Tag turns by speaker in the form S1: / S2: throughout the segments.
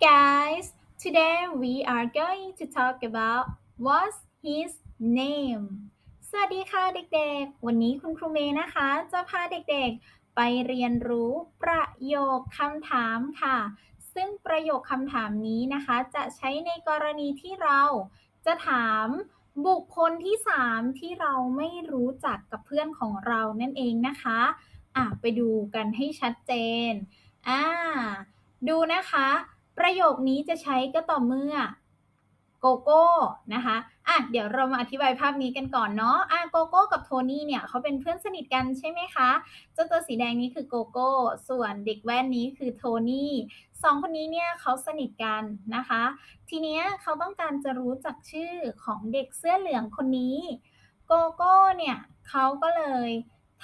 S1: guys today we are going to talk about what's his name สวัสดีค่ะเด็กๆ วันนี้คุณครูเมย์นะคะ จะพาเด็กๆ ไปเรียนรู้ประโยคคำถามค่ะ ซึ่งประโยคคำถามนี้นะคะ จะใช้ในกรณีที่เราจะถามบุคคลที่ 3 ที่เราไม่รู้จักกับเพื่อนของเรานั่นเองนะคะอะไปดูกันให้ชัดเจนอ่าดูนะคะ ประโยคนี้จะใช้ก็ต่อเมื่อโกโก้นะคะอะเดี๋ยวเรามาอธิบายภาพนี้กันก่อนเนาะอะโกโก้กับโทนี่เนี่ยเขาเป็นเพื่อนสนิทกันใช่ไหมคะเจ้าตัวสีแดงนี้คือโกโก้ ส่วนเด็กแว่นนี้คือโทนี่สองคนนี้เนี่ยเขาสนิทกันนะคะ ทีเนี้ยเขาต้องการจะรู้จักชื่อของเด็กเสื้อเหลืองคนนี้ โกโก้เนี่ยเขาก็เลย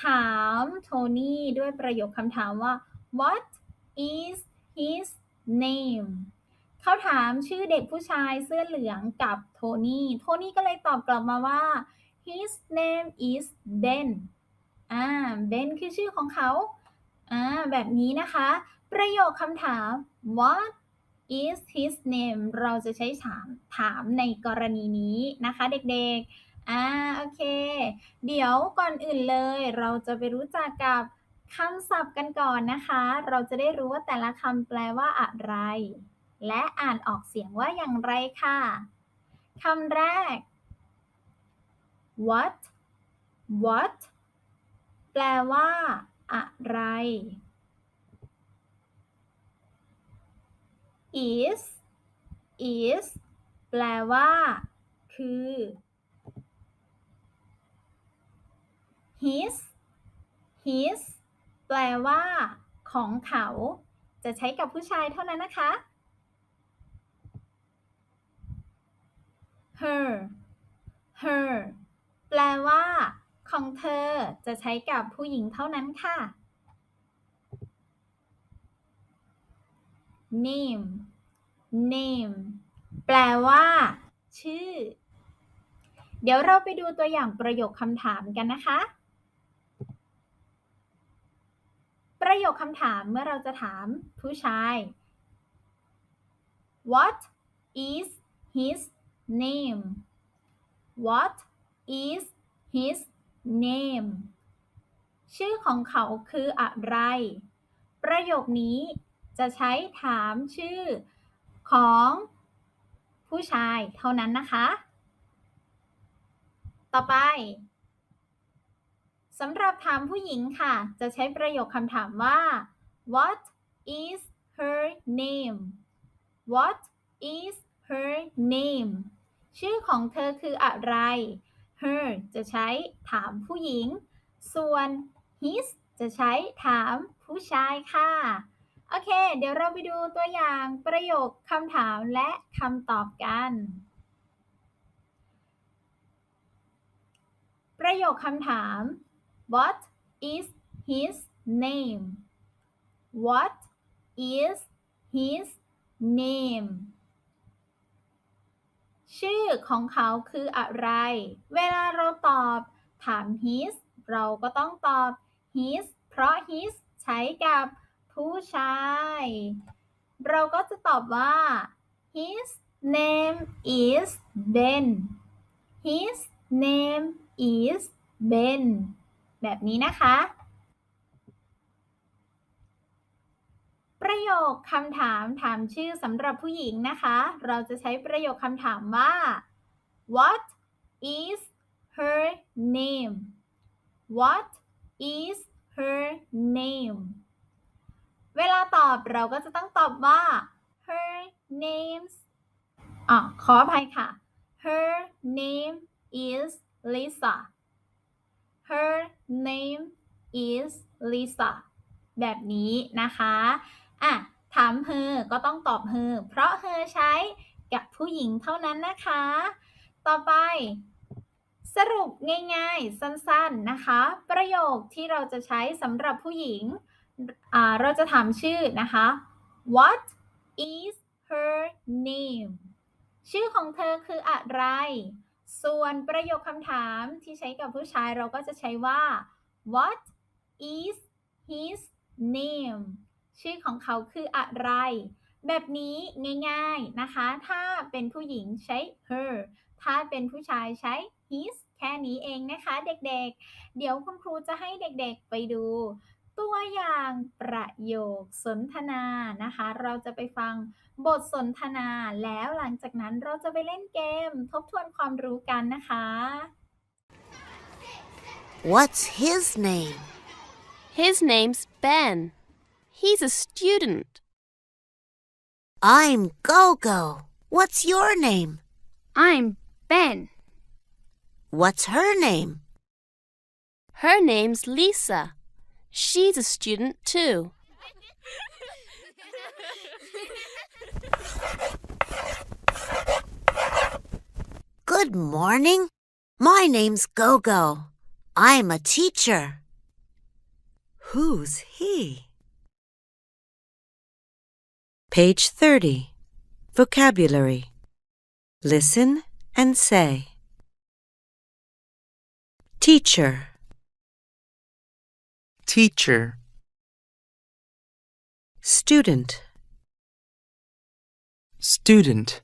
S1: ถามโทนี่ด้วยประโยคคำถามว่า what is his name เขาถามชื่อเด็กผู้ชายเสื้อเหลืองกับโทนี่ โทนี่ก็เลยตอบกลับมาว่า his name is Ben อ่า Ben คือชื่อของเขา อ่า แบบนี้นะคะ ประโยคคำถาม what is his name เราจะใช้ถามถามในกรณีนี้นะคะเด็กๆ อ่า โอเค เดี๋ยวก่อนอื่นเลย เราจะไปรู้จักกับ คำศัพท์กันก่อนนะคะ เราจะได้รู้ว่าแต่ละคำแปลว่าอะไร และอ่านออกเสียงว่าอย่างไรค่ะคำแรก what what แปลว่า อะไร is is แปลว่า คือ his his แปลว่า ของเขา จะใช้กับผู้ชายเท่านั้นนะคะ her her แปลว่า ของเธอจะใช้กับผู้หญิงเท่านั้นค่ะ name name แปลว่า ชื่อ เดี๋ยวเราไปดูตัวอย่างประโยคคำถามกันนะคะ ประโยคคำถามเมื่อเราจะถามผู้ชาย What is his name What is his name ชื่อของเขาคืออะไร ประโยคนี้จะใช้ถามชื่อของผู้ชายเท่านั้นนะคะ ต่อไป สำหรับถามผู้หญิงค่ะ จะใช้ประโยคคำถามว่า What is her name What is her name ชื่อของเธอคืออะไร her จะใช้ถามผู้หญิง ส่วน his จะใช้ถามผู้ชายค่ะ โอเค เดี๋ยวเราไปดูตัวอย่างประโยคคำถามและคำตอบกัน ประโยคคำถาม What is his name What is his name ชื่อของเขาคืออะไร เวลาเราตอบถาม his เราก็ต้องตอบ his เพราะ his ใช้กับผู้ชาย เราก็จะตอบว่า his name is Ben his name is Ben แบบนี้นะคะ ประโยคคำถามถามชื่อสำหรับผู้หญิงนะคะ เราจะใช้ประโยคคำถามว่า What is her name What is her name เวลาตอบเราก็จะต้องตอบว่า her names อะขออภัยค่ะ her name is Lisa name is Lisa แบบนี้นะคะอะถาม her ก็ต้องตอบ her เพราะ her ใช้กับผู้หญิงเท่านั้นนะคะ ต่อไป สรุปง่ายๆ สั้นๆนะคะ ประโยคที่เราจะใช้สำหรับผู้หญิง เราจะถามชื่อนะคะ What is her name ชื่อของเธอคืออะไร ส่วนประโยคคำถามที่ใช้กับผู้ชายเราก็จะใช้ว่า What is his name ชื่อของเขาคืออะไร แบบนี้ง่ายๆนะคะ ถ้าเป็นผู้หญิงใช้ her ถ้าเป็นผู้ชายใช้ his แค่นี้เองนะคะเด็กๆ เดี๋ยวคุณครูจะให้เด็กๆไปดู ตัวอย่างประโยคสนทนานะคะ เราจะไปฟังบทสนทนาแล้วหลังจากนั้นเราจะไปเล่นเกมทบทวนความรู้กันนะคะ
S2: What's his name?
S3: His name's Ben. He's a student.
S2: I'm Gogo. What's your name?
S3: I'm Ben.
S2: What's her name?
S3: Her name's Lisa. She's a student too.
S2: Good morning. My name's Gogo. I'm a teacher. Who's he? Page 30. Vocabulary. Listen and say. Teacher,
S4: teacher,
S2: student,
S4: student,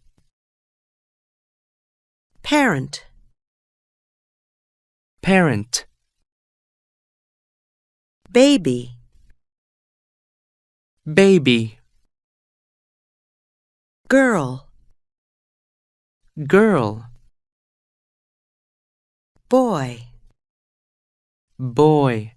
S2: parent,
S4: parent,
S2: baby,
S4: baby,
S2: girl,
S4: girl,
S2: boy,
S4: boy,